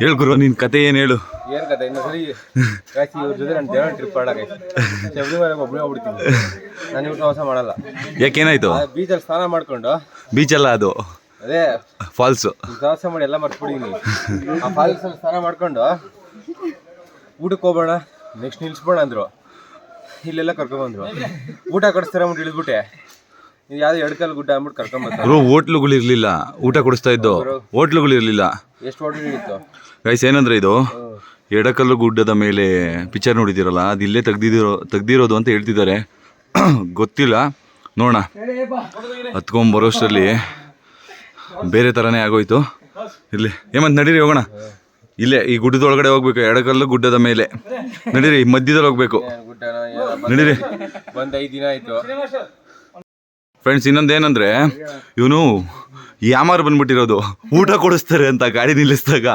ಹೇಳ್ ಗುರು ನಿನ್ ಕತೆ ಏನ್ ಹೇಳು? ಏನ್ ಕತೆ? ಇನ್ನೊಂದ್ಸರಿ ಕಾಯ್ಸಿ ಇವ್ರ ಜೊತೆ ನಾನು ದೇವರ ಟ್ರಿಪ್ ಮಾಡಕ್ಕೆ ಶಬರಿಮಲೆ ಒಬ್ಬನೇ ಹೋಗ್ಬಿಡ್ತೀನಿ ನಾನು ಇವ್ರ ಪ್ರವಾಸ ಮಾಡಲ್ಲ. ಯಾಕೇನಾಯ್ತು? ಬೀಚಲ್ಲಿ ಸ್ನಾನ ಮಾಡ್ಕೊಂಡು ಬೀಚ್ ಅಲ್ಲ ಅದು? ಅದೇ ಫಾಲ್ಸ್ ಪ್ರವಾಸ ಮಾಡಿ ಎಲ್ಲ ಮರ್ತ್ಬಿಟ್ಟಿದ್ದೀನಿ ಆ ಫಾಲ್ಸ್ ಅಲ್ಲಿ ಸ್ನಾನ ಮಾಡ್ಕೊಂಡು ಊಟಕ್ಕೆ ಹೋಗೋಣ ನೆಕ್ಸ್ಟ್ ನಿಲ್ಸ್ಬೋಣ ಅಂದ್ರು. ಇಲ್ಲೆಲ್ಲ ಕರ್ಕೊಂಡ್ಬಂದ್ರು. ಊಟ ಕಡಿಸ್ತಾರೆ ಅಂದ್ಬಿಟ್ಟು ಇಳಿದ್ಬಿಟ್ಟೆ. ಇದು ಯಾವ್ದು ಎಡ್ಕಲ್ ಗುಡ್ಡ ಅಂದ್ಬಿಟ್ಟು ಹೋಟ್ಲುಗಳು ಊಟ ಕೊಡಿಸ್ತಾ ಇದ್ದು? ಹೋಟ್ಲುಗಳು ಇರ್ಲಿಲ್ಲ. ಎಷ್ಟು ಇತ್ತು? ಗೈಸ್ ಏನಂದ್ರೆ ಇದು? ಎಡಕಲ್ಲು ಗುಡ್ಡದ ಮೇಲೆ ಪಿಕ್ಚರ್ ನೋಡಿದಿರಲ್ಲ ಅದು ಇಲ್ಲೇ ತೆಗ್ದಿರೋ ತೆಗ್ದಿರೋದು ಅಂತ ಹೇಳ್ತಿದ್ದಾರೆ. ಗೊತ್ತಿಲ್ಲ. ನೋಡೋಣ. ಹತ್ಕೊಂಬರೋಷ್ಟರಲ್ಲಿ ಬೇರೆ ಥರನೇ ಆಗೋಯ್ತು. ಇಲ್ಲಿ ಏಮಂತ ನಡೀರಿ ಹೋಗೋಣ. ಇಲ್ಲೇ ಈ ಗುಡ್ಡದೊಳಗಡೆ ಹೋಗ್ಬೇಕು. ಎಡಕಲ್ಲು ಗುಡ್ಡದ ಮೇಲೆ. ನಡೀರಿ ಮಧ್ಯದಲ್ಲಿ ಹೋಗ್ಬೇಕು. ನಡೀರಿ. ಒಂದು ಐದು ದಿನ ಆಯ್ತು. ಫ್ರೆಂಡ್ಸ್ ಇನ್ನೊಂದೇನಂದ್ರೆ ಇವನು ಯಾಮಾರ್ ಬಂದ್ಬಿಟ್ಟಿರೋದು ಊಟ ಕೊಡಿಸ್ತಾರೆ ಅಂತ ಗಾಡಿ ನಿಲ್ಲಿಸಿದಾಗ.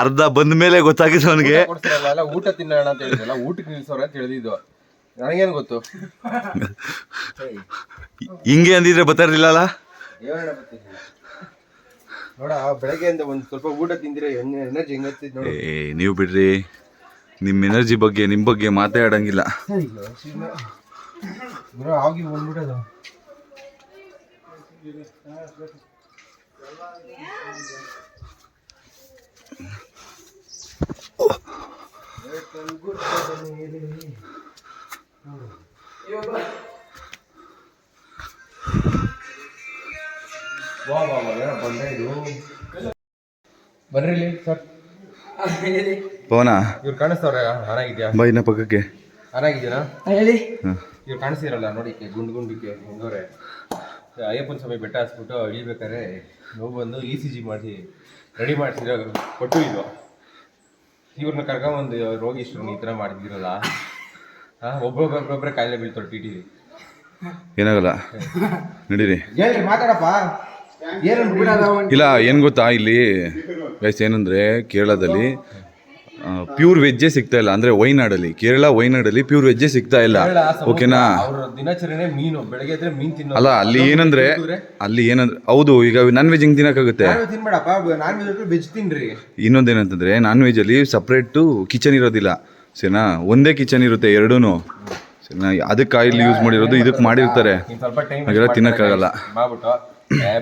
ಅರ್ಧ ಬಂದ ಮೇಲೆ ಗೊತ್ತಾಗಿದ್ದು ಅವನಿಗೆ. ಊಟ ತಿನ್ನೋಣ ಅಂತ ಹೇಳಿದ್ರಲ್ಲ ಊಟಕ್ಕೆ ನಿಲ್ಸೋರ ಅಂತ ಹೇಳಿದ್ದು. ನನಗೇನು ಗೊತ್ತು? ಹಿಂಗೆ ಅಂದಿದ್ರೆ ಬರ್ತಾರಿಲ್ಲಲ್ಲ ಅಲ್ಲ? ನೋಡ ಬೆಳಗ್ಗೆಯಿಂದ ಒಂದು ಸ್ವಲ್ಪ ಊಟ ತಿಂದಿರ ಎನರ್ಜಿ ಹೆಂಗತ್ತಿದ್ ನೋಡು. ಏ ನೀವು ಬಿಡ್ರಿ. ನಿಮ್ಮ ಎನರ್ಜಿ ಬಗ್ಗೆ ನಿಮ್ಮ ಬಗ್ಗೆ ಮಾತಾಡಂಗಿಲ್ಲ. ಬ್ರೋ ಆಗಿ ಬಂದ್ಬಿಟ್ಟದು ವಾ ವಾ ವಾ ಏನೋ ಇದು ಬನ್ರಿ ಸರ್. ಪವನ ಇವ್ರು ಕಾಣಿಸ್ತಾವ್ರೆ ಆರಾಗಿದ್ಯಾ ಬೈನ ಪಕ್ಕಕ್ಕೆ. ಹಾನಾಗಿದ್ಯಾನಾ ಹೇಳಿ. ಇವ್ರು ಕಾಣಿಸ್ತಿರಲ್ಲ ನೋಡಿಕೆ ಗುಂಡು ಗುಂಡಿಕೆ ಹೆಂಗವ್ರೆ? ಅಯ್ಯಪ್ಪನ ಸ್ವಾಮಿ ಬೆಟ್ಟ ಹಚ್ಬಿಟ್ಟು ಇಳಿಬೇಕಾದ್ರೆ ನೋವು ಬಂದು ಇ ಸಿ ಜಿ ಮಾಡಿಸಿ ರೆಡಿ ಮಾಡಿಸಿರೋ ಕೊಟ್ಟು ಇದು ಇವ್ರನ್ನ ಕರ್ಕೊಂಬಂದು ರೋಗಿಷ್ಟ್ರನ್ನ ಈ ಥರ ಮಾಡಿದಿರಲ್ಲ ಹಾಂ ಒಬ್ಬೊಬ್ಬೊಬ್ಬೊಬ್ಬರೇ ಕಾಯಿಲೆ ಬೀಳ್ತಾರೆ ಟಿ ಟಿ ಏನಾಗಲ್ಲ? ನಡೀರಿ. ಹೇಳ್ರಿ ಮಾತಾಡಪ್ಪ. ಇಲ್ಲ ಏನು ಗೊತ್ತಾ ಇಲ್ಲಿ? ಗೈಸ್ ಏನಂದರೆ ಕೇರಳದಲ್ಲಿ ಪ್ಯೂರ್ ವೆಜ್ಜೇ ಸಿಗ್ತಾ ಇಲ್ಲ. ಅಂದ್ರೆ ವೈನಾಡಲ್ಲಿ ಕೇರಳ ವೈನಾಡಲ್ಲಿ ಪ್ಯೂರ್ ವೆಜ್ಜೇ ಸಿಗ್ತಾ ಇಲ್ಲ. ಓಕೆನಾ ದಿನಾಚರಣೆ ಮೀನು. ಬೆಳಗ್ಗೆ ಮೀನ್ ತಿನ್ನೋ ಅಲ್ಲ ಅಲ್ಲಿ ಏನಂದ್ರೆ ಅಲ್ಲಿ ಏನಂದ್ರೆ ಹೌದು ಈಗ ನಾನ್ ವೆಜ್ ಹಿಂಗೆ ತಿನ್ನಕ್ಕಾಗುತ್ತೆ ನಾನ್ ವೆಜ್ ತಿನ್ರಿ. ಇನ್ನೊಂದೇನಂತಂದ್ರೆ ನಾನ್ ವೆಜ್ ಅಲ್ಲಿ ಸಪ್ರೇಟ್ ಕಿಚನ್ ಇರೋದಿಲ್ಲ. ಸರಿನಾ? ಒಂದೇ ಕಿಚನ್ ಇರುತ್ತೆ ಎರಡೂನು. ಸರಿನಾ? ಅದಕ್ಕೆ ಆಯಿಲ್ ಯೂಸ್ ಮಾಡಿರೋದು ಇದಕ್ಕೆ ಮಾಡಿರ್ತಾರೆ. ಹಾಗೆಲ್ಲ ತಿನ್ನಕ್ಕಾಗಲ್ಲ.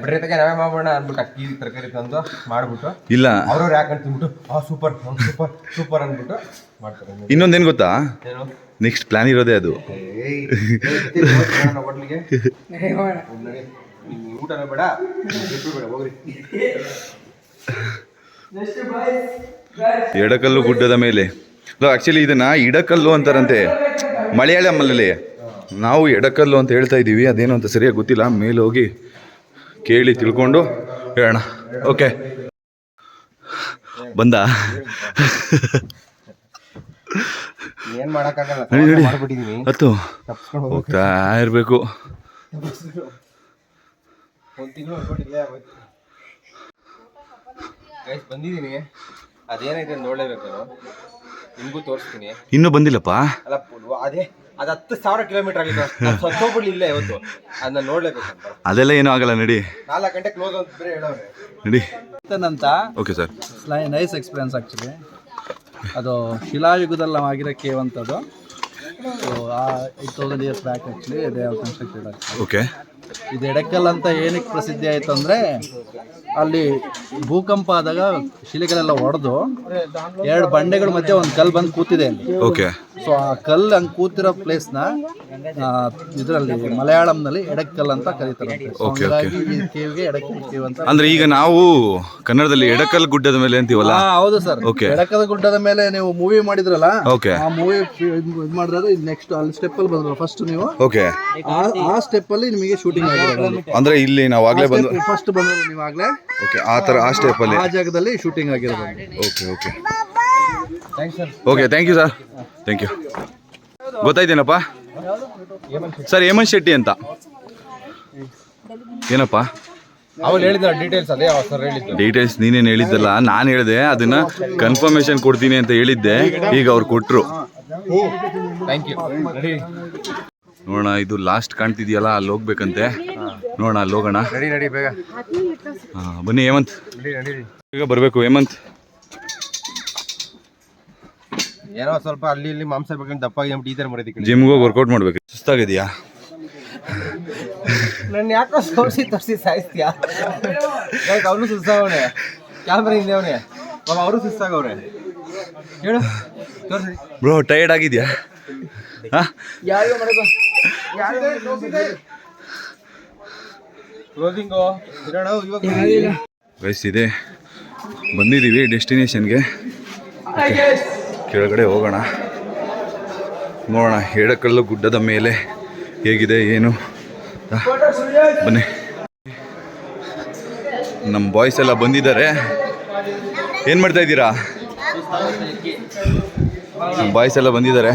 ಬಿಡ್ರಿ ತಗೆ ನಾವೇ ಮಾಡ್ಬೋಣ ಅಂದ್ಬಿಟ್ಟು ಅಕ್ಕಿ ತರಕಾರಿ ತಂದು ಮಾಡ್ಬಿಟ್ಟು. ಇಲ್ಲ. ಅವ್ರವ್ರು ಯಾಕೆ ತಿನ್ಬಿಟ್ಟು ಆ ಸೂಪರ್ ಸೂಪರ್ ಸೂಪರ್ ಅಂದ್ಬಿಟ್ಟು ಮಾಡ್ತಾರೆ ಇನ್ನೊಂದೇನು ಗೊತ್ತಾ? ಏನು? ನೆಕ್ಸ್ಟ್ ಪ್ಲಾನ್ ಇರೋದೇ ಅದು. ಏಯ್ ಹೋಟ್ಲಿಗೆ? ಊಟನೂ ಬೇಡ ಬೇಡ ಹೋಗ್ರಿ. ಎಡಕಲ್ಲು ಗುಡ್ಡದ ಮೇಲೆ. ಆಕ್ಚುಲಿ ಇದನ್ನ ಇಡಕಲ್ಲು ಅಂತಾರಂತೆ. ಮಲಯಾಳಮಲ್ಲಿ ನಾವು ಎಡಕಲ್ಲು ಅಂತ ಹೇಳ್ತಾ ಇದ್ದೀವಿ. ಅದೇನು ಅಂತ ಸರಿಯಾಗಿ ಗೊತ್ತಿಲ್ಲ. ಮೇಲೆ ಹೋಗಿ ಕೇಳಿ ತಿಳ್ಕೊಂಡು ಹೇಳೋಣ. ಓಕೆ ಬಂದ. ಹತ್ತು. ಹೋಗ್ತಾ ಇರಬೇಕು. ಬಂದಿದ್ದೀನಿ ಅದೇನೈತೆ ನೋಡಲೇಬೇಕು ನಿಮಗೂ ತೋರಿಸ್ತೀನಿ. ಇನ್ನೂ ಬಂದಿಲ್ಲಪ್ಪ? ಅದೇ ಅದು ಹತ್ತು ಸಾವಿರ ಕಿಲೋಮೀಟರ್ ಆಗಿತ್ತು ನಾನು ಸತ್ತೋಗ್ಬಿಡ್ಲಿಲ್ಲ ಇವತ್ತು. ಅದನ್ನ ನೋಡ್ಲೇಬೇಕು ಅಂತ. ಅದೆಲ್ಲ ಏನೂ ಆಗಲ್ಲ ನಡಿ. ನಾಲ್ಕು ಗಂಟೆ ಕ್ಲೋಸ್ ಅಂತ ಬೇರೆ ಹೇಳೋರೆ ನಡಿ. ಅಂತ okay sir nice experience actually ಅದು ಶಿಲಾಯುಗದಲ್ಲಿ ನಾವು ಆಗಿರೋ ಕೇವ್ ಅಂತದ್ದು ಸೊ ಆ eight thousand years back actually they constructed okay ಇದು ಎಡಕಲ್ ಅಂತ ಏನಕ್ಕೆ ಪ್ರಸಿದ್ಧಿ ಆಯಿತು ಅಂದರೆ ಅಲ್ಲಿ ಭೂಕಂಪ ಆದಾಗ ಶಿಲೆಗಳೆಲ್ಲ ಒಡೆದು ಎರಡು ಬಂಡೆಗಳ ಮಧ್ಯೆ ಒಂದು ಕಲ್ಲು ಬಂದು ಕೂತಿದೆ ಅಲ್ಲಿ. ಓಕೆ. ಸೊ ಆ ಕಲ್ಲು ಹಂಗೆ ಕೂತಿರೋ ಪ್ಲೇಸ್ನ ಇದರಲ್ಲಿ ಮಲಯಾಳಂನಲ್ಲಿ ಎಡಕ್ಕಲ್ ಅಂತ ಕರೀತಾರೆ. ಓಕೆ Okay, ಹಂಗಾಗಿ ಈ ಕೇವ್ಗೆ ಎಡಕ್ಕಲ್ ಕೇವ್ ಅಂತ ಅಂದ್ರೆ ಈಗ ನಾವು ಕನ್ನಡದಲ್ಲಿ ಎಡಕಲ್ ಗುಡ್ಡದ ಮೇಲೆ ಅಂತೀವಲ್ಲ? ಹಾ, ಹೌದು ಸರ್. ಓಕೆ ಎಡಕದ ಗುಡ್ಡದ ಮೇಲೆ ನೀವು ಮೂವಿ ಮಾಡಿದ್ರಲ್ಲ ಓಕೆ ಆ ಮೂವಿ ಇದು ಮಾಡಿದ್ರೆ ನೆಕ್ಸ್ಟ್ ಅಲ್ಲಿ ಸ್ಟೆಪ್ ಅಲ್ಲಿ ಬಂದ್ರು ಫಸ್ಟ್ ನೀವು. ಓಕೆ ಆ- ಆ ಸ್ಟೆಪ್ ಅಲ್ಲಿ ನಿಮಗೆ ಶೂಟಿಂಗ್ ಆಗಿರೋದು. ಅಂದ್ರೆ ಇಲ್ಲಿ ನಾವು ಆಗ್ಲೇ ಬಂದು ಫಸ್ಟ್ ಬಂದ್ರು ನೀವು ಆಗ್ಲೇ? ಓಕೆ ಆ ತರ ಆ ಸ್ಟೆಪ್ ಅಲ್ಲಿ. ಆ ಜಾಗದಲ್ಲಿ ಶೂಟಿಂಗ್ ಆಗಿರೋದು. Okay okay okay thank you sir thank you ಗೊತ್ತಾಯ್ತೇನಪ್ಪ? Sir Hemant Shetty ಅಂತ. ಏನಪ್ಪ? ಡೀಟೇಲ್ಸ್ ಅದೇ ಸರ್ ಹೇಳಿದ್ದು. ಡೀಟೇಲ್ಸ್ ನೀನೇನು ಹೇಳಿದ್ದಲ್ಲ? ನಾನು ಹೇಳಿದೆ ಅದನ್ನ ಕನ್ಫರ್ಮೇಶನ್ ಕೊಡ್ತೀನಿ ಅಂತ ಹೇಳಿದ್ದೆ. ಈಗ ಅವ್ರು ಕೊಟ್ಟರು ಥ್ಯಾಂಕ್ ಯು ನೋಡೋಣ ಇದು ಲಾಸ್ಟ್ ಕಾಣ್ತಿದ್ಯಲ್ಲ ಅಲ್ಲಿ ಹೋಗ್ಬೇಕಂತೆ. ನೋಡೋಣ ಅಲ್ಲಿ ಹೋಗೋಣ. ನಡಿ ನಡಿ ಬೇಗ. ಹಾ, ಬನ್ನಿ ಹೇಮಂತ್. ಬೇಗ ಈಗ ಬರಬೇಕು ಹೇಮಂತ್. ಏನೋ ಸ್ವಲ್ಪ ಅಲ್ಲಿ ಇಲ್ಲಿ ಮಾಂಸ ಬೇಕಂತ ದಪ್ಪ ಆಗ್ಬಿಟ್ಟು ಈ ತರ ಮರದಿ ಜಿಮ್ಗೆ ಹೋಗಿ ವರ್ಕೌಟ್ ಮಾಡ್ಬೇಕು. ಸುಸ್ತಾಗಿದೆಯಾ? ನನ್ನ ಯಾಕೋ ತೋರಿಸಿ ತೋರಿಸಿ ಸಾಯಿಸ್ತೀಯಾ? ಅವನು ಸುಸ್ತಾಗವನೆ? ಕ್ಯಾಮ್ರಾ ಹಿಂದೆ ಅವನೇ. ಪಾಪ ಅವರು ಸುಸ್ತಾಗವ್ರೆ. ಹೇಳು ತೋರಿಸಿ. ಬ್ರೋ ಟೈರ್ಡ್ ಆಗಿದ್ಯಾ? ಹಾಂ? ಇರೋಣ ಗೈಸ್ ಇದೆ. ಬಂದಿದ್ದೀವಿ ಡೆಸ್ಟಿನೇಷನ್ಗೆ ಕೆಳಗಡೆ ಹೋಗೋಣ. ನೋಡೋಣ, ಹೇಳಕಲ್ಲು ಗುಡ್ಡದ ಮೇಲೆ ಹೇಗಿದೆ, ಏನು? ಬನ್ನಿ. ನಮ್ಮ ಬಾಯ್ಸ್ ಎಲ್ಲ ಬಂದಿದ್ದಾರೆ. ಏನು ಮಾಡ್ತಾ ಇದ್ದೀರಾ? ನಮ್ಮ ಬಾಯ್ಸ್ ಎಲ್ಲ ಬಂದಿದ್ದಾರೆ.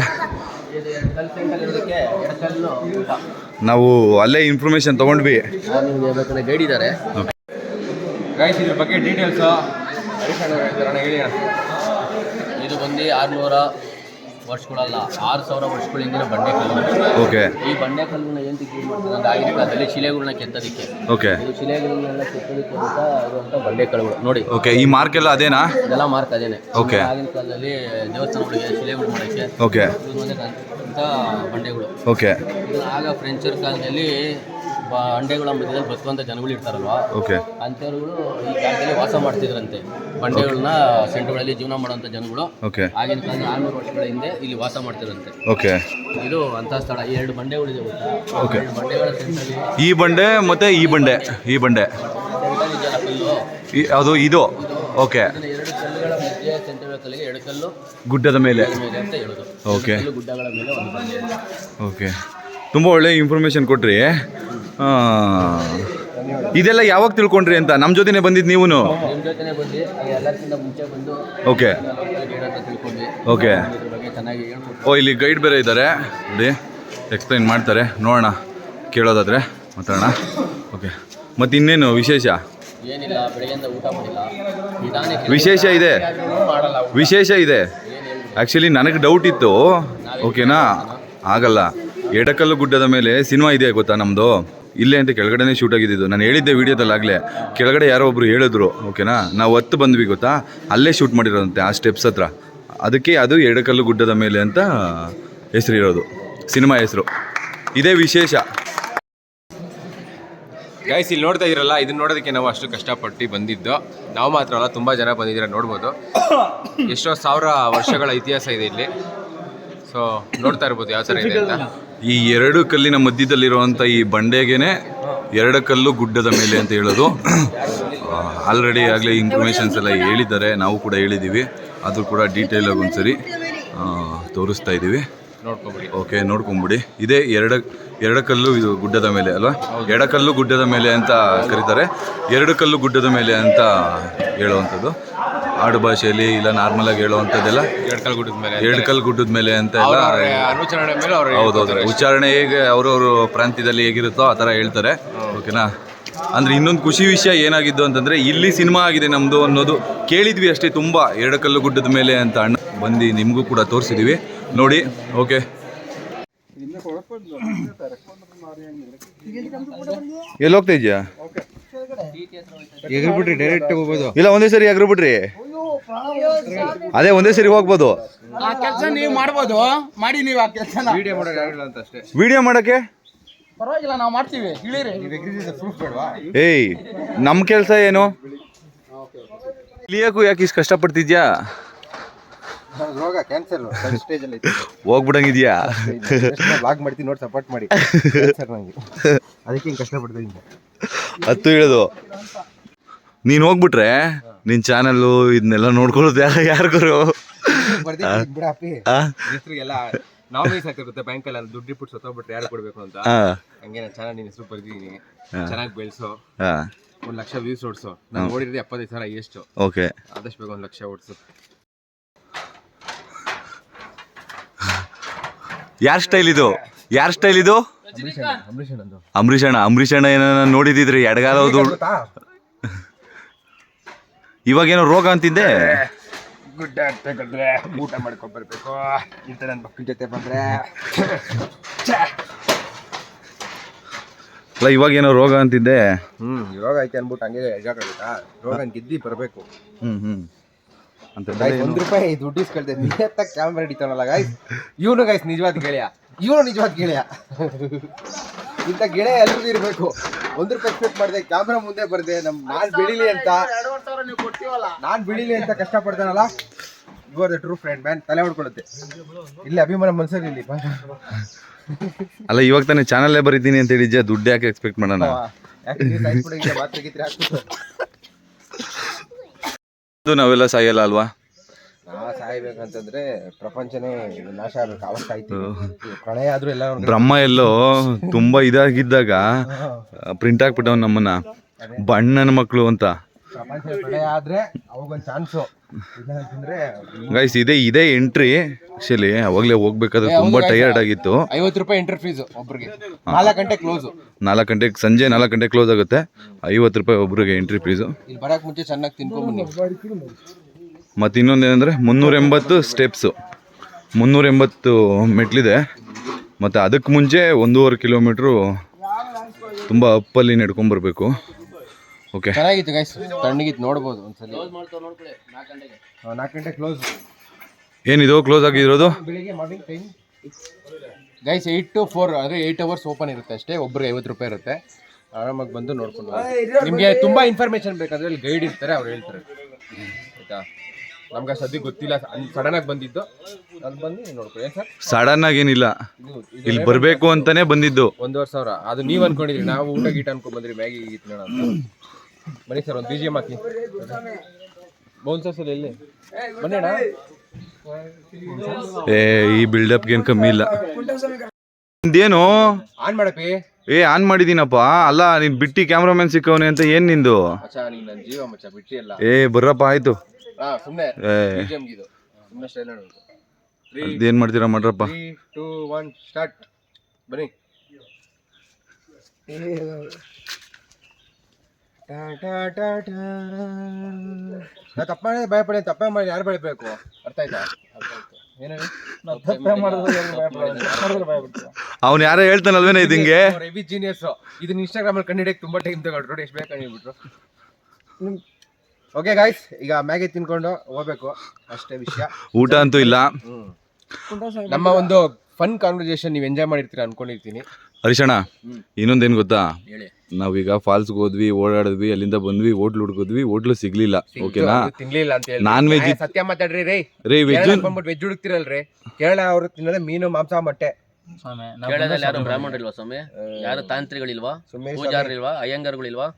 ನಾವು ಅಲ್ಲೇ ಇನ್ಫಾರ್ಮೇಶನ್ ತೊಗೊಂಡ್ವಿ. ಗೈಡ್ ಇದ್ದಾರೆ. ಗೈಸ್ ಇದ್ರ ಬಗ್ಗೆ ಡೀಟೇಲ್ಸ್ ಹೇಳಿ. ಇದು ಬಂದು ಆರುನೂರ ವರ್ಷಗಳಲ್ಲ ಆರು ಸಾವಿರ ವರ್ಷಗಳ ಹಿಂದಿನ ಬಂಡೆಕಲ್ಲು ಓಕೆ ಈ ಬಂಡೆಕಲ್ಲನ್ನ ಏನು ಯೂಸ್ ಮಾಡ್ತಾರೆ ಅಂದ್ರೆ ಆಗಿನ ಕಾಲದಲ್ಲಿ ಶಿಲೆಗಳನ್ನ ಕೆತ್ತೋದಕ್ಕೆ. ಓಕೆ ಇದು ಶಿಲೆಗಳನ್ನೆಲ್ಲ ಕೆತ್ತೋದಕ್ಕೆ ಅಂತ ಇರುವಂಥ ಬಂಡೆಕಲ್ಲುಗಳು ನೋಡಿ. ಓಕೆ ಈ ಮಾರ್ಕ್ ಎಲ್ಲ ಅದೇನಾ? ಇದೆಲ್ಲ ಮಾರ್ಕ್ ಅದೇನೆ. ಓಕೆ ಆಗಿನ ಕಾಲದಲ್ಲಿ ದೇವಸ್ಥಾನಗಳಿಗೆ ಶಿಲೆಗಳು ಮಾಡಕ್ಕೆ ಓಕೆ ಅಂತ ಬಂಡೆಗಳು. ಓಕೆ ಆಗ ಫ್ರೆಂಚರ್ ಕಾಲದಲ್ಲಿ ಬಂಡೆಗಳ ಮಧ್ಯದಲ್ಲಿ ಬದುಕುವಂಥ ಜನಗಳು ಇರ್ತಾರಲ್ವಾ? ಓಕೆ ಅಂಥವ್ರುಗಳು ಈ ಕಾಲದಲ್ಲಿ ವಾಸ ಮಾಡ್ತಿದ್ರಂತೆ. ಬಂಡೆಗಳನ್ನ ಸೆಂಟ್ರಲ್ಲಿ ಜೀವನ ಮಾಡುವಂಥ ಜನಗಳು. ಓಕೆ ಆಗಿನ ಕಾಲದ ಆರುನೂರು ವರ್ಷಗಳ ಹಿಂದೆ ಇಲ್ಲಿ ವಾಸ ಮಾಡ್ತಿರಂತೆ ಓಕೆ ಇದು ಅಂತ ಸ್ಥಳ. ಈ ಎರಡು ಬಂಡೆಗಳಿದೆ ಗೊತ್ತಾ? Okay. ಎರಡು ಬಂಡೆಗಳ ಸೆಂಟ್ರಲ್ಲಿ ಈ ಬಂಡೆ ಮತ್ತೆ ಈ ಬಂಡೆ. ಈ ಬಂಡೆ. ಸೆಂಟ್ರಲ್ಲಿ ಇದೆಯಲ್ಲ ಕಲ್ಲು ಈ ಅದು ಇದು. ಓಕೆ ಇದನ್ನ ಎರಡು ಕಲ್ಲುಗಳ ಮಧ್ಯೆ ಸೆಂಟರ್ ಕಲ್ಲಿಗೆ ಎರಡು ಕಲ್ಲು. ಗುಡ್ಡದ ಮೇಲೆ. ಮೇಲೆ ಅಂತ ಹೇಳೋದು. ಓಕೆ ಕಲ್ಲು ಗುಡ್ಡಗಳ ಮೇಲೆ ಒಂದು ಬಂಡೆ ಓಕೆ ತುಂಬ ಒಳ್ಳೆ ಇನ್ಫಾರ್ಮೇಶನ್ ಕೊಟ್ರಿ. ಇದೆಲ್ಲ ಯಾವಾಗ ತಿಳ್ಕೊಂಡ್ರಿ ಅಂತ? ನಮ್ಮ ಜೊತೆನೆ ಬಂದಿದ್ದು ನೀವು ನಿಮ್ಮ ಜೊತೆನೆ ಬಂದು ಎಲ್ಲಕ್ಕಿಂತ ಮುಂಚೆ ಬಂದು ಓಕೆ. ಗೈಡ್ ಅಂತ ತಿಳ್ಕೊಂಡ್ವಿ. ಓಕೆ. ಇದ್ರ ಬಗ್ಗೆ ಚೆನ್ನಾಗಿ ಹೇಳ್ಕೊಟ್ಟು ಓ ಇಲ್ಲಿ ಗೈಡ್ ಬೇರೆ ಇದ್ದಾರೆ ನೋಡಿ ಎಕ್ಸ್ಪ್ಲೈನ್ ಮಾಡ್ತಾರೆ. ನೋಡೋಣ ಕೇಳೋದಾದ್ರೆ ಮಾತಾಡೋಣ. ಓಕೆ. ಮತ್ತು ಇನ್ನೇನು ವಿಶೇಷ? ಏನಿಲ್ಲ ಬೆಳಗ್ಗೆಯಿಂದ ಊಟ ಮಾಡಿಲ್ಲ. ನಿಧಾನಕ್ಕೆ ವಿಶೇಷ ಇದೆ. ಮಾಡಲ್ಲ ವಿಶೇಷ ಇದೆ. ಆ್ಯಕ್ಚುಲಿ ನನಗೆ ಡೌಟ್ ಇತ್ತು. ಓಕೆನಾ ಆಗಲ್ಲ. ಎಡಕಲ್ಲು ಗುಡ್ಡದ ಮೇಲೆ ಸಿನಿಮಾ ಇದೆ ಗೊತ್ತಾ ನಮ್ಮದು ಇಲ್ಲೇ ಅಂತ ಕೆಳಗಡೆನೇ ಶೂಟ್ ಆಗಿದ್ದು ನಾನು ಹೇಳಿದ್ದೆ ವಿಡಿಯೋದಲ್ಲಾಗಲೇ ಕೆಳಗಡೆ ಯಾರೋ ಒಬ್ರು ಹೇಳಿದ್ರು ಓಕೆನಾ ನಾವು ಹತ್ತು ಬಂದ್ವಿ, ಗೊತ್ತಾ? ಅಲ್ಲೇ ಶೂಟ್ ಮಾಡಿರೋದಂತೆ, ಆ ಸ್ಟೆಪ್ಸ್ ಹತ್ರ. ಅದಕ್ಕೆ ಅದು ಎಡಕಲ್ಲು ಗುಡ್ಡದ ಮೇಲೆ ಅಂತ ಹೆಸರಿರೋದು. ಸಿನಿಮಾ ಹೆಸರು. ಇದೇ ವಿಶೇಷ. ಗೈಸ್ ಇಲ್ಲಿ ನೋಡ್ತಾ ಇರಲ್ಲ ಇದನ್ನ ನೋಡೋದಕ್ಕೆ ನಾವು ಅಷ್ಟು ಕಷ್ಟಪಟ್ಟು ಬಂದಿದ್ದು. ನಾವು ಮಾತ್ರ ಅಲ್ಲ, ತುಂಬ ಜನ ಬಂದಿದ್ದೀರ ನೋಡ್ಬೋದು. ಎಷ್ಟೋ ಸಾವಿರ ವರ್ಷಗಳ ಇತಿಹಾಸ ಇದೆ ಇಲ್ಲಿ. ಸೊ ನೋಡ್ತಾ ಇರ್ಬೋದು ಯಾವ ಥರ ಇದೆ ಅಂತ. ಈ ಎರಡು ಕಲ್ಲಿನ ಮಧ್ಯದಲ್ಲಿರುವಂಥ ಈ ಬಂಡೆಗೇನೆ ಎರಡು ಕಲ್ಲು ಗುಡ್ಡದ ಮೇಲೆ ಅಂತ ಹೇಳೋದು. ಆಲ್ರೆಡಿ ಆಗಲೇ ಇನ್ಫಾರ್ಮೇಷನ್ಸ್ ಎಲ್ಲ ಹೇಳಿದ್ದಾರೆ. ನಾವು ಕೂಡ ಹೇಳಿದ್ದೀವಿ ಅದು ಕೂಡ ಡೀಟೇಲಾಗಿ ಒಂದ್ಸರಿ ಆ, ತೋರಿಸ್ತಾ ಇದ್ದೀವಿ ನೋಡ್ಕೊಬಿಡಿ. ಓಕೆ ನೋಡ್ಕೊಂಬಿಡಿ. ಇದೇ ಎರಡ ಎರಡು ಕಲ್ಲು ಇದು ಗುಡ್ಡದ ಮೇಲೆ ಅಲ್ವಾ? ಎಡಕಲ್ಲು ಗುಡ್ಡದ ಮೇಲೆ ಅಂತ ಕರೀತಾರೆ. ಎರಡು ಕಲ್ಲು ಗುಡ್ಡದ ಮೇಲೆ ಅಂತ ಹೇಳುವಂಥದ್ದು. ಆಡು ಭಾಷೆಯಲ್ಲಿ ಇಲ್ಲ ನಾರ್ಮಲ್ ಆಗಿ ಹೇಳುವಂಥದ್ದೆಲ್ಲ ಎಡ್ಕಲ್ ಕಾಲು ಗುಡ್ಡದ ಮೇಲೆ ಎರಡು ಕಲ್ಲು ಗುಡ್ಡದ ಮೇಲೆ ಅಂತ ಎಲ್ಲ ಅನುಚರಣೆ ಮೇಲೆ ಅವ್ರು ಹೌದೌದು. ಉಚ್ಚಾರಣೆ ಹೇಗೆ ಅವ್ರವ್ರ ಪ್ರಾಂತ್ಯದಲ್ಲಿ ಹೇಗಿರುತ್ತೋ ಆ ಥರ ಹೇಳ್ತಾರೆ. ಓಕೆನಾ? ಅಂದ್ರೆ ಇನ್ನೊಂದು ಖುಷಿ ವಿಷಯ ಏನಾಗಿದ್ದು ಅಂತಂದ್ರೆ ಇಲ್ಲಿ ಸಿನಿಮಾ ಆಗಿದೆ ನಮ್ದು ಅನ್ನೋದು ಕೇಳಿದ್ವಿ ಅಷ್ಟೇ ತುಂಬಾ. ಎರಡು ಕಲ್ಲು ಗುಡ್ಡದ ಮೇಲೆ ಅಂತ ಅಣ್ಣ ಬಂದು ನಿಮಗೂ ಕೂಡ ತೋರಿಸಿದೀವಿ. ನೋಡಿ ಓಕೆ. ಎಲ್ಲಿ ಹೋಗ್ತಾ ಇದೆಯಾ ಎಗರ್ಬಿಟ್ರಿ ಡೈರೆಕ್ಟ್ ಹೋಗ್ಬೋದು. ಇಲ್ಲ ಒಂದೇ ಸರಿ ಎಗ್ರು ಬಿಡ್ರಿ ಅದೇ ಒಂದೇ ಸರಿ ಹೋಗ್ಬೋದು. ಆ ಕೆಲಸ ನೀವು ಮಾಡ್ಬೋದು. ಮಾಡಿ ನೀವು ಆ ಕೆಲಸನ. ವಿಡಿಯೋ ಮಾಡೋಕೆ ಯಾರಿಲ್ಲ ಅಂತ ಅಷ್ಟೇ. ವಿಡಿಯೋ ಮಾಡಕ್ಕೆ? ಪರವಾಗಿಲ್ಲ ನಾವು ಮಾಡ್ತೀವಿ. ಇಳಿರಿ. ಪ್ರೂಫ್ ಬೇಡವಾ? ಏಯ್ ನಮ್ಮ ಕೆಲಸ ಏನು? ಇಳಿಯಕ್ಕೂ ಯಾಕೆ ಇಷ್ಟು ಕಷ್ಟಪಡ್ತಿದ್ಯಾ? ರೋಗ ಕ್ಯಾನ್ಸರ್ ಸ್ಟೇಜ್ ಅಲ್ಲಿ ಹೋಗ್ಬಿಡಂಗಿದ್ಯಾ? ಬ್ಲಾಗ್ ಮಾಡ್ತೀನಿ ನೋಡಿ ಸಪೋರ್ಟ್ ಮಾಡಿ. ಅದಕ್ಕೆ ಹಿಂಗೆ ಕಷ್ಟಪಡ್ತಾ ಇದ್ದೀನಿ. ಹತ್ತು ಹೇಳುದು ನೀನು ಹೋಗ್ಬಿಟ್ರೆ ನಿನ್ನ ಚಾನಲ್ಲು ಇದನ್ನೆಲ್ಲ ನೋಡ್ಕೊಳ್ಳೋದು ಯಾರು ಯಾರಿಗೂ? ಹೆಸರಿಗೆಲ್ಲ ನಾಮಿನೀಸ್ ಆಗ್ತಿರುತ್ತೆ ಬ್ಯಾಂಕಲ್ಲಿ ಅಲ್ಲಿ ದುಡ್ಡು ಇಟ್ಬಿಟ್ಟು ಸತ್ತೋಗ್ಬಿಟ್ರೆ ಯಾರು ಕೊಡ್ಬೇಕು ಅಂತ. ಹಂಗೆ ನಾನು ಚೆನ್ನಾಗಿ ನಿನ್ನ ಹೆಸರು ಬರ್ದಿದ್ದೀನಿ. ಚೆನ್ನಾಗಿ ಬೆಳೆಸೋ. ಒಂದು ಲಕ್ಷ ವ್ಯೂಸ್ ಓಡಿಸೋ. ನಾನು ನೋಡಿದ್ರೆ ಎಪ್ಪತ್ತೈದು ಸಾವಿರ ಎಷ್ಟು ಓಕೆ. ಆದಷ್ಟು ಬೇಗ ಒಂದು ಲಕ್ಷ ಓಡಿಸು. ಯಾರ ಸ್ಟೈಲ್ ಇದು? ಯಾರ್ ಸ್ಟೈಲ್ ಇದು? ಅಂಬರೀಷ್ ಅಣ್ಣ ಅಂಬರೀಷ್ ಅಣ್ಣ ಏನೋ ನೋಡಿದಿದ್ರಿ? ಎಡಗಾಲೋದು ಇವಾಗೇನೋ ರೋಗ ಅಂತಿದ್ದೆ ಗುಡ್ಡ ಅಂತಂದ್ರೆ ಊಟ ಮಾಡ್ಕೊಂಡ್ ಬರ್ಬೇಕು. ಇಂತ ನನ್ನ ಮಕ್ಕಳ ಜೊತೆ ಬಂದ್ರೆ. ಅಲ್ಲ ಇವಾಗೇನೋ ರೋಗ ಅಂತಿದ್ದೆ ಹ್ಮ್ ರೋಗ ಐತೆ ಅನ್ಬಿಟ್ಟು ಹಂಗೆ ಎಜಾಕಾಗುತ್ತಾ ರೋಗ ಗೆದ್ದಿ ಬರಬೇಕು. ಹ್ಮ್ ಹ್ಮ್. ಅಂತ ಒಂದು ರೂಪಾಯಿ ದುಡ್ಡು ಇಸ್ಕೊಳ್ತೆ ನಿಯತ್ತ ಕ್ಯಾಮ್ರಾ ಹಿಡಿತಾನಲ್ಲ ಗಾಯ್ಸ್ ಇವನು ಗಾಯ್ಸ್ ನಿಜವಾದ ಗೆಳೆಯ. ಇವನು ನಿಜವಾದ ಗೆಳೆಯ. ಇಂಥ ಗೆಳೆಯ ಎಲ್ಲರೂ ಇರಬೇಕು. ಒಂದು ರೂಪಾಯಿ ಎಕ್ಸ್ಪೆಕ್ಟ್ ಮಾಡಿದೆ ಕ್ಯಾಮ್ರಾ ಮುಂದೆ ಬರ್ದೆ ನಮ್ ನಾನ್ ಬಿಡಿಲಿ ಅಂತ. ನಾನ್ ಬಿಡಿಲಿ ಅಂತ ಕಷ್ಟಪಡ್ತಾನಲ್ಲ you are the true friend man ತಲೆ ಹೊಡ್ಕೊಳ್ಳುತ್ತೆ. ಇಲ್ಲಿ ಅಭಿಮಾನ ಮನ್ಸಲ್ಲಿ ಇಲ್ಲಿ ಅಲ್ಲ ಇವಾಗ ತಾನೇ ಚಾನಲ್ಲೇ ಬರೀತೀನಿ ಅಂತ ಹೇಳಿದ್ಯಾ ದುಡ್ಡು ಯಾಕೆ ಎಕ್ಸ್ಪೆಕ್ಟ್ ಮಾಡೋಣ? ಮಾತ್ ನಾವೆಲ್ಲ ಸಾಯಲ್ಲ ಅಲ್ವಾ? ನಾ ಸಾಯ್ಬೇಕಂತಂದ್ರೆ ಪ್ರಪಂಚನೇ ನಾಶ ಆಗ್ಬೇಕು ಅವಾಗ ಆಯ್ತು. ಪ್ರಳಯ ಆದ್ರೂ ಎಲ್ಲ ಒಂದ್ ಬ್ರಹ್ಮ ಎಲ್ಲೋ ತುಂಬಾ ಇದಾಗಿದ್ದಾಗ ಪ್ರಿಂಟ್ ಹಾಕ್ಬಿಟ್ಟವ್ ನಮ್ಮನ್ನ. ಬಣ್ಣನ ಮಕ್ಕಳು ಅಂತ. ಪ್ರಪಂಚ ಆದ್ರೆ ಅವಾಗೊಂದ್ ಚಾನ್ಸು ಇಲ್ಲ ಅಂತಂದ್ರೆ ಗೈಸ್ ಇದೇ ಇದೇ ಎಂಟ್ರಿ ಆಕ್ಚುಲಿ ಅವಾಗಲೇ ಹೋಗ್ಬೇಕಾದ್ರೆ ತುಂಬಾ ಟಯರ್ಡ್ ಆಗಿತ್ತು. ಐವತ್ತು ರೂಪಾಯಿ ಎಂಟ್ರಿ ಫೀಸ್ ಒಬ್ರಿಗೆ. ನಾಲ್ಕು ಗಂಟೆ ಕ್ಲೋಸು ನಾಲ್ಕು ಗಂಟೆಗೆ ಸಂಜೆ ನಾಲ್ಕು ಗಂಟೆ ಕ್ಲೋಸ್ ಆಗುತ್ತೆ. ಐವತ್ತು ರೂಪಾಯಿ ಒಬ್ರಿಗೆ ಎಂಟ್ರಿ ಫೀಸು ಇಲ್ಲಿ ಬರಕ್ ಮುಂಚೆ ಚೆನ್ನಾಗಿ ತಿನ್ಕೊಂಬನ್ನಿ ಮತ್ತು ಇನ್ನೊಂದೇನೆಂದರೆ ಮುನ್ನೂರ ಎಂಬತ್ತು ಸ್ಟೆಪ್ಸು ಮುನ್ನೂರ ಎಂಬತ್ತು ಮೆಟ್ಲಿದೆ. ಮತ್ತು ಅದಕ್ಕೆ ಮುಂಚೆ ಒಂದೂವರೆ ಕಿಲೋಮೀಟ್ರು ತುಂಬ ಅಪ್ಪಲ್ಲಿ ನಡ್ಕೊಂಬರ್ಬೇಕು ಓಕೆ ಚೆನ್ನಾಗಿತ್ತು ಗೈಸ್ ತಣ್ಣಗಿತ್ತು ನೋಡ್ಬೋದು ಒಂದ್ಸಲ. ನಾಲ್ಕು ಗಂಟೆ ಕ್ಲೋಸ್ ಏನಿದು? ಕ್ಲೋಸ್ ಆಗಿರೋದು? ಬೆಳಿಗ್ಗೆ morning time guys eight to four ಅಂದರೆ ಏಯ್ಟ್ ಅವರ್ಸ್ ಓಪನ್ ಇರುತ್ತೆ ಅಷ್ಟೇ. ಒಬ್ಬರಿಗೆ ಐವತ್ತು ರೂಪಾಯಿ ಇರುತ್ತೆ. ಆರಾಮಾಗಿ ಬಂದು ನೋಡ್ಕೊಂಡು ನಿಮಗೆ ತುಂಬ ಇನ್ಫಾರ್ಮೇಷನ್ ಇನ್ಫಾರ್ಮೇಶನ್ ಬೇಕಾದ್ರೆ ಅಲ್ಲಿ ಗೈಡ್ ಇರ್ತಾರೆ ಅವ್ರು ಹೇಳ್ತಾರೆ. ಆಯ್ತಾ? ನಮ್ಗೆ ಸದ್ಯ ಗೊತ್ತಿಲ್ಲ. ಸಡನ್ ಆಗಿ ಬಂದಿದ್ದು. ಅಲ್ಲಿ ಬಂದು ನೋಡ್ಕೊಳ್ಳಿ. ಸರ್? ಸಡನ್ ಆಗೇನಿಲ್ಲ ಇದು ಇಲ್ಲಿ ಬರಬೇಕು ಅಂತಾನೆ ಬಂದಿದ್ದು. ಒಂದೂವರೆ ಸಾವಿರ. ಅದು ನೀವು ಅನ್ಕೊಂಡಿದ್ರಿ ನಾವು ಊಟ ಗೀಟ ಅನ್ಕೊಂಡ್ ಬಂದ್ರಿ. ಮ್ಯಾಗಿ ನೋಡ ಬನ್ನಿ ಸರ್ ಒಂದು ಬಿ ಜಿ ಎಂ ಹಾಕಿ. ಬೌನ್ಸರ್ಸಲ್ಲಿ ಎಲ್ಲಿ? ಬನ್ನಿ ಏ ಈ ಬಿಲ್ಡಪ್ಗೆ ಏನು ಕಮ್ಮಿ ಇಲ್ಲ. ಏನು ಆನ್ ಮಾಡಪ್ಪಿ. ಏ ಆನ್ ಮಾಡಿದೀನಪ್ಪ ಅಲ್ಲ ನೀನ್ ಬಿಟ್ಟಿ ಕ್ಯಾಮ್ರಾಮನ್ ಸಿಕ್ಕವನೆ ಅಂತ ಏನ್ ನಿಂದು? ಏ ಬರ್ರಪ್ಪ ಆಯ್ತು. ಅದೇನ್ ಮಾಡ್ತೀರಾ ಮಾಡ್ರಪ್ಪ? ಟೂ ಒನ್ ಸ್ಟಾರ್ಟ್ ಬನ್ನಿ. ಟಾ ಟಾ ಟಾ ಟಾ. ನಾ ತಪ್ಪ ಮಾಡಿದ್ರೆ ಭಯಪಡಿ ತಪ್ಪೇ ಮಾಡಿ ಯಾರು ಬೆಳಿಬೇಕು? ಅರ್ಥ ಆಯ್ತಾ? ಅವ್ನು ಯಾರೋ ಹೇಳ್ತಾನಲ್ವೇನ ಇದು ಹಿಂಗೆ? ರವಿ ಜೀನಿಯಸ್ ಇದನ್ನ ಇನ್ಸ್ಟಾಗ್ರಾಮ್ ಅಲ್ಲಿ ಕಂಡಿಡಿಯಕ್ಕೆ ತುಂಬಾ ಟೈಮ್ ತಗೊಂಡ್ರು ನೋಡಿ ಎಷ್ಟು ಬೇಕು ಕಂಡಿಬಿಟ್ರು ಓಕೆ ಗಾಯ್ಸ್ ಈಗ ಮ್ಯಾಗಿ ತಿನ್ಕೊಂಡು ಹೋಗ್ಬೇಕು. ಅಷ್ಟೇ ವಿಷಯ. ಊಟ ಅಂತೂ ಇಲ್ಲ. ನಮ್ಮ ಒಂದು ಫನ್ ಕಾನ್ವರ್ಸೇಷನ್ ನೀವು ಎಂಜಾಯ್ ಮಾಡಿರ್ತೀರ ಅನ್ಕೊಂಡಿರ್ತೀನಿ. ಹರಿಶಣ ಇನ್ನೊಂದೇನು ಗೊತ್ತಾ? ಹೇಳಿ. ನಾವೀಗ ಫಾಲ್ಸ್ಗೆ ಹೋದ್ವಿ ಓಡಾಡಿದ್ವಿ ಅಲ್ಲಿಂದ ಬಂದ್ವಿ ಹೋಟ್ಲು ಹುಡುಕಿದ್ವಿ ಹೋಟ್ಲು ಸಿಗ್ಲಿಲ್ಲ. ಓಕೆನಾ ತಿನ್ಲಿಲ್ಲ ಅಂತ ಹೇಳಿ ನಾನ್ ವೆಜ್ ಸತ್ಯ ಮಾತಾಡ್ರಿ ರೀ. ರೇ ವೆಜ್ ಬಂದ್ಬಿಟ್ಟು ವೆಜ್ ಹುಡುಕ್ತಿರಲ್ರಿ. ಕೇರಳ ಅವರು ತಿನ್ನೋದೇ ಮೀನು ಮಾಂಸ ಮೊಟ್ಟೆ. ಕೇರಳದಲ್ಲಿ ಯಾರು ಬ್ರಾಹ್ಮಣರಿಲ್ವಾ ಸ್ವಾಮಿ? ಯಾರು ತಾಂತ್ರಿಗಳಿಲ್ವಾ? ಸುಮ್ಮನೆ ಪೂಜಾರಿಲ್ವಾ? ಅಯ್ಯಂಗಾರ್ಗಳಿಲ್ವಾ?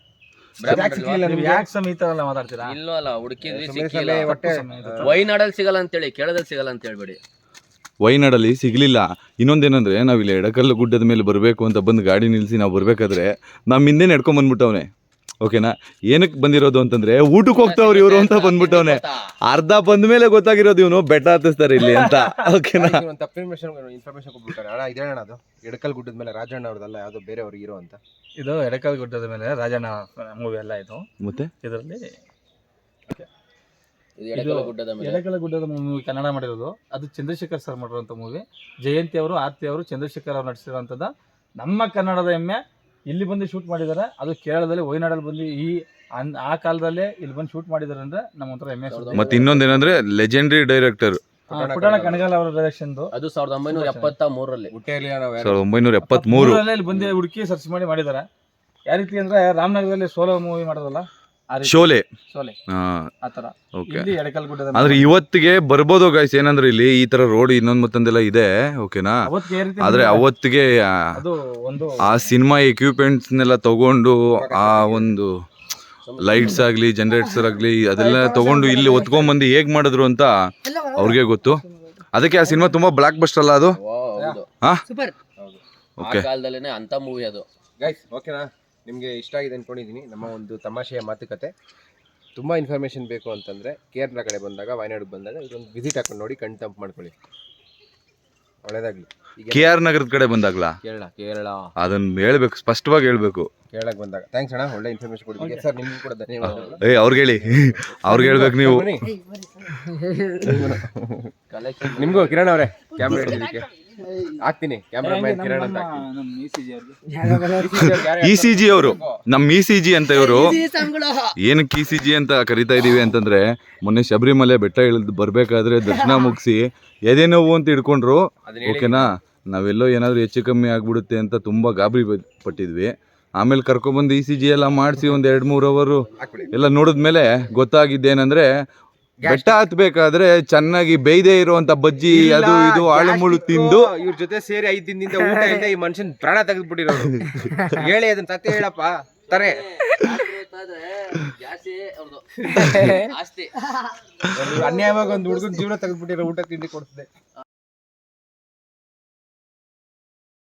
ಯಾಕೆ ಸಿಗ್ಲಿಲ್ಲ ನಿಮ್ಗೆ? ಯಾಕೆ ಮಾತಾಡ್ತೀರಾ? ಇಲ್ಲೋ ಅಲ್ಲ ಹುಡುಕಿದ್ವಿ ಸಿಕ್ಕಿಲ್ಲ ಹೊಟ್ಟೆ. ವೈನಾಡಲ್ಲಿ ಸಿಗಲ್ಲ ಅಂತೇಳಿ ಕೇಳದಲ್ಲಿ ಸಿಗಲ್ಲ ಅಂತ ಹೇಳ್ಬೇಡಿ. ವೈನಾಡಲ್ಲಿ ಸಿಗ್ಲಿಲ್ಲ. ಇನ್ನೊಂದೇನಂದ್ರೆ ನಾವು ಇಲ್ಲಿ ಎಡಕಲ್ಲು ಗುಡ್ಡದ ಮೇಲೆ ಬರಬೇಕು ಅಂತ ಬಂದು ಗಾಡಿ ನಿಲ್ಸಿ ನಾವು ಬರ್ಬೇಕಾದ್ರೆ ನಮ್ಮ ಹಿಂದೆ ನಡ್ಕೊಂಡ್ ಬಂದ್ಬಿಟ್ಟವ್ನೆ. ಓಕೆನಾ? ಏನಕ್ಕೆ ಬಂದಿರೋದು ಅಂತಂದ್ರೆ ಊಟಕ್ಕೆ ಹೋಗ್ತಾವ್ರಿ ಇವರು ಅಂತ ಬಂದ್ಬಿಟ್ಟವ್ನೆ. ಅರ್ಧ ಬಂದ ಮೇಲೆ ಗೊತ್ತಾಗಿರೋದು ಇವನು ಬೆಟ್ಟ ಹತ್ತಿಸ್ತಾರೆ ಇಲ್ಲಿ ಅಂತ. ಓಕೆನಾ? ಇನ್ಫಾರ್ಮೇಶನ್ ಇನ್ಫಾರ್ಮೇಶನ್ ಕೊಟ್ಬಿಟ್ಟಾರೆ ಅಣ್ಣ ಅದು. ಎಡಕಲ್ ಗುಡ್ಡದ ಮೇಲೆ ರಾಜಣ್ಣ ಅವ್ರದಲ್ಲ ಯಾವುದೋ ಬೇರೆಯವ್ರು ಇರೋ ಅಂತ. ಇದು ಎಡಕಲ್ ಗುಡ್ಡದ ಮೇಲೆ ರಾಜಣ್ಣ ಮೂವಿ ಎಲ್ಲ ಇದು. ಮತ್ತೆ? ಇದರಲ್ಲಿ ಇದು ಎಡಕಲ ಗುಡ್ಡದ ಮೇಲೆ. ಎಡಕಲ ಗುಡ್ಡದ ಮೂವಿ ಕನ್ನಡ ಮಾಡಿರೋದು. ಅದು ಚಂದ್ರಶೇಖರ್ ಸರ್ ಮಾಡಿರುವಂತ ಮೂವಿ ಜಯಂತಿ ಅವರು ಆರ್ತಿ ಅವರು ಚಂದ್ರಶೇಖರ್ ಅವರು ನಟಿಸಿರುವಂಥದ್ದು ನಮ್ಮ ಕನ್ನಡದ ಹೆಮ್ಮೆ. ಇಲ್ಲಿ ಬಂದು ಶೂಟ್ ಮಾಡಿದ್ದಾರೆ ಅದು ಕೇರಳದಲ್ಲಿ ವಯನಾಡಲ್ಲಿ ಬಂದು ಈ ಅನ್- ಆ ಕಾಲದಲ್ಲೇ ಇಲ್ಲಿ ಬಂದು ಶೂಟ್ ಮಾಡಿದ್ದಾರೆ ಅಂದ್ರೆ ನಮ್ಮ ಹತ್ರ ಹೆಮ್ಮೆ ಸುದ್ದಿ. ಮತ್ತೆ ಇನ್ನೊಂದೇನಂದ್ರೆ ಲೆಜೆಂಡರಿ ಡೈರೆಕ್ಟರ್ ಆ, ಪುಟಾಣ ಕಣಗಾಲ್ ಅವರ ಡೈರೆಕ್ಷನ್ದು ಅದು ಸಾವಿರದ ಒಂಬೈನೂರ ಎಪ್ಪತ್ತ ಮೂರರಲ್ಲಿ ಹುಟ್ಟೆಯಲ್ಲಿ ನಾವು ಯಾರು? ಸಾವಿರದ ಒಂಬೈನೂರ ಎಪ್ಪತ್ಮೂರು. ಇಲ್ಲಿ ಬಂದು ಹುಡುಕಿ ಸರ್ಚ್ ಮಾಡಿ ಮಾಡಿದ್ದಾರೆ ಯಾವ ರೀತಿ ಅಂದ್ರೆ ರಾಮನಗರದಲ್ಲಿ ಸೋಲೋ ಮೂವಿ ಮಾಡೋದಲ್ಲ ಶೋಲೆ. ಸೋಲೆ ಆ ಥರ. ಓಕೆ ಇಲ್ಲಿ ಎಡಕಲ್ ಗುಡ್ಡದ ಆದ್ರೆ ಇವತ್ತಿಗೆ ಬರ್ಬೋದು ಗೈಸ್ ಏನಂದ್ರೆ ಇಲ್ಲಿ ಈ ತರ ರೋಡ್ ಇನ್ನೊಂದ್ ಮತ್ತೊಂದೆಲ್ಲ ಇದೆ ಓಕೆನಾ ಅವತ್ತಿಗೆ ಯಾವ ರೀತಿ ಆದ್ರೆ ಅವತ್ತಿಗೆ ಆ, ಅದು ಒಂದು ಆ ಸಿನಿಮಾ ಎಕ್ವಿಪ್ಮೆಂಟ್ಸ್ನೆಲ್ಲ ತಗೊಂಡು ಆ ಒಂದು ಲೈಟ್ಸ್ ಆಗಲಿ ಜನರೇಟರ್ಸ್ ಆಗಲಿ ಅದೆಲ್ಲ ತಗೊಂಡು ಇಲ್ಲಿ ಒತ್ಕೊಂಡ್ಬಂದು ಹೇಗ್ ಮಾಡಿದ್ರು ಅಂತ ಅವ್ರಿಗೆ ಗೊತ್ತು. ಅದಕ್ಕೆ ಆ ಸಿನಿಮಾ ತುಂಬಾ ಬ್ಲಾಕ್ ಬಸ್ಟ್ ಅಲ್ಲ ಅದು? ಹೌದು. ಹಾ? ಹೌದು. ಆ ಓಕೆ ಕಾಲದಲ್ಲೇನೆ ಅಂತ ಮೂವಿ ಅದು. ಗೈಸ್ ಓಕೆನಾ ನಿಮಗೆ ಇಷ್ಟ ಆಗಿದೆ ಅಂದ್ಕೊಂಡಿದ್ದೀನಿ ನಮ್ಮ ಒಂದು ತಮಾಷೆಯ ಮಾತುಕತೆ. ತುಂಬ ಇನ್ಫಾರ್ಮೇಷನ್ ಬೇಕು ಅಂತಂದರೆ ಕೇರಳ ಕಡೆ ಬಂದಾಗ ವಯನಾಡಿಗೆ ಬಂದಾಗ ಇದೊಂದು ವಿಸಿಟ್ ಹಾಕೊಂಡು ನೋಡಿ ಕಣ್ ತಂಪು ಮಾಡ್ಕೊಳ್ಳಿ. ಒಳ್ಳೇದಾಗಲಿ. ಕೆ ಆರ್ ನಗರದ ಕಡೆ ಬಂದಾಗ್ಲ? ಕೇರಳ ಕೇರಳ. ಅದನ್ನ ಹೇಳ್ಬೇಕು ಸ್ಪಷ್ಟವಾಗಿ ಹೇಳ್ಬೇಕು. ಕೇರಳಕ್ಕೆ ಬಂದಾಗ. ಥ್ಯಾಂಕ್ಸ್ ಅಣ್ಣ ಒಳ್ಳೆ ಇನ್ಫಾರ್ಮೇಷನ್ ಕೊಟ್ಟಿದ್ದೀವಿ ಸರ್ ನಿಮ್ಗೆ ಕೂಡ ಧನ್ಯವಾದಗಳು. ಏ ಅವ್ರಿಗೆ ಹೇಳಿ. ಅವ್ರಿಗೆ ಹೇಳ್ಬೇಕು ನೀವು. ಬನ್ನಿ. ನಿಮಗೂ ಕಿರಣ್ ಅವರೇ ಕ್ಯಾಮ್ರಾ ಹಿಡಿದಿದ್ದಕ್ಕೆ. ಹಾಕ್ತೀನಿ. ಕ್ಯಾಮ್ರಾ ಮ್ಯಾನ್ ಕಿರಣ್ ಅಂತ. ಇ ಸಿ ಜಿ ಅವರು. ನಮ್ಮ ಇ ಸಿ ಜಿ ಅಂತ ಇವರು. ಏನಕ್ಕೆ ಇ ಸಿ ಜಿ ಅಂತ ಕರಿತಾ ಇದೀವಿ ಅಂತಂದ್ರೆ ಮೊನ್ನೆ ಶಬರಿಮಲೆ ಬೆಟ್ಟ ಇಳಿದು ಬರ್ಬೇಕಾದ್ರೆ ದರ್ಶನ ಮುಗಿಸಿ ಎದೆ ನೋವು ಅಂತ ಹಿಡ್ಕೊಂಡ್ರು. ಓಕೆನಾ? ನಾವೆಲ್ಲೋ ಏನಾದ್ರು ಹೆಚ್ಚು ಕಮ್ಮಿ ಆಗ್ಬಿಡುತ್ತೆ ಅಂತ ತುಂಬಾ ಗಾಬರಿ ಪಟ್ಟಿದ್ವಿ. ಆಮೇಲೆ ಕರ್ಕೊಬಂದು ಇ ಸಿ ಜಿ ಎಲ್ಲ ಮಾಡಿಸಿ ಒಂದು ಎರಡು ಮೂರು ಅವರು ಎಲ್ಲ ನೋಡಿದ್ಮೇಲೆ ಗೊತ್ತಾಗಿದ್ದೇನಂದ್ರೆ ಬೆಟ್ಟ ಹತ್ಬೇಕಾದ್ರೆ ಚೆನ್ನಾಗಿ ಬೇಯ್ದೇ ಇರುವಂತ ಬಜ್ಜಿ ಅದು ಇದು ಆಳು ಮುಳು ತಿಂದು ಇವ್ರ ಜೊತೆ ಸೇರಿ ಐದ್ ದಿನದಿಂದ ಊಟ ಇಲ್ಲದೆ ಈ ಮನುಷ್ಯನ್ ಪ್ರಾಣ ತೆಗೆದ್ಬಿಟ್ಟಿರೋದು ಹೇಳಿ ಅದನ್ನ ಸತ್ಯ ಹೇಳಪ್ಪ ತಾರೆ. ಅನ್ಯಾಯವಾಗಿ ಒಂದು ಹುಡುಗನ ಜೀವನ ತೆಗೆದ್ಬಿಟ್ಟಿರೋ ಊಟ ತಿಂಡಿ ಕೊಡ್ತದೆ